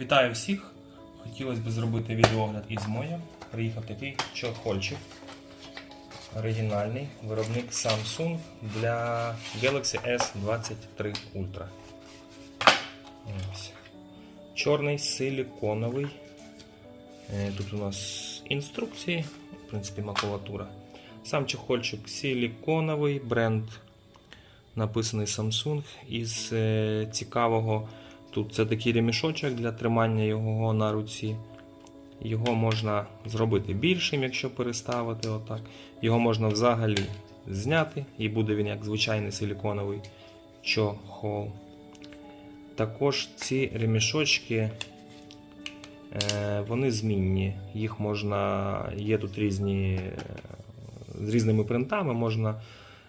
Вітаю всіх! Хотілося б зробити відеогляд із моя. Приїхав такий чохольчик. Оригінальний виробник Samsung для Galaxy S23 Ultra. Ось. Чорний силіконовий. Е, Тут у нас інструкції, в принципі, макулатура. Сам чохольчик силіконовий, бренд написаний Samsung. Із е, цікавого тут це такий ремішочок для тримання його на руці. Його можна зробити більшим, якщо переставити отак. Його можна взагалі зняти, і буде він як звичайний силіконовий чохол. Також ці ремішочки е, вони змінні. Їх можна, є тут різні е, з різними принтами, можна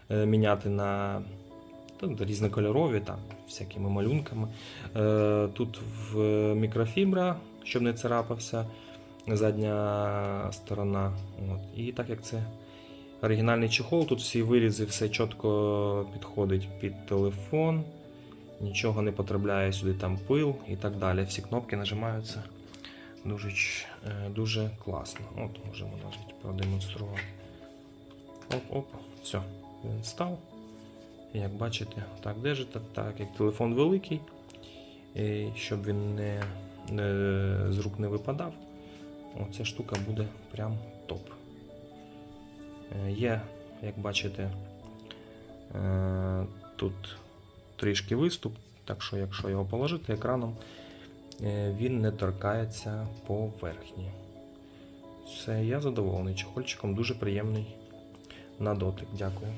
е, міняти на різнокольорові, там, всякими малюнками. Е, Тут в мікрофібра, щоб не царапався задня сторона. От. І так як це оригінальний чехол, тут всі вирізи, все чітко підходить під телефон, нічого не потрапляє сюди там пил і так далі. Всі кнопки нажимаються дуже, е, дуже класно. От можемо навіть продемонструвати. Оп-оп, все, він став. Як бачите, так держите, так як телефон великий, щоб він не, не, з рук не випадав, оця штука буде прям топ. Е, Є, як бачите, е, тут трішки виступ, так що якщо його положити екраном, е, він не торкається поверхні. Все, я задоволений чохольчиком, дуже приємний на дотик. Дякую.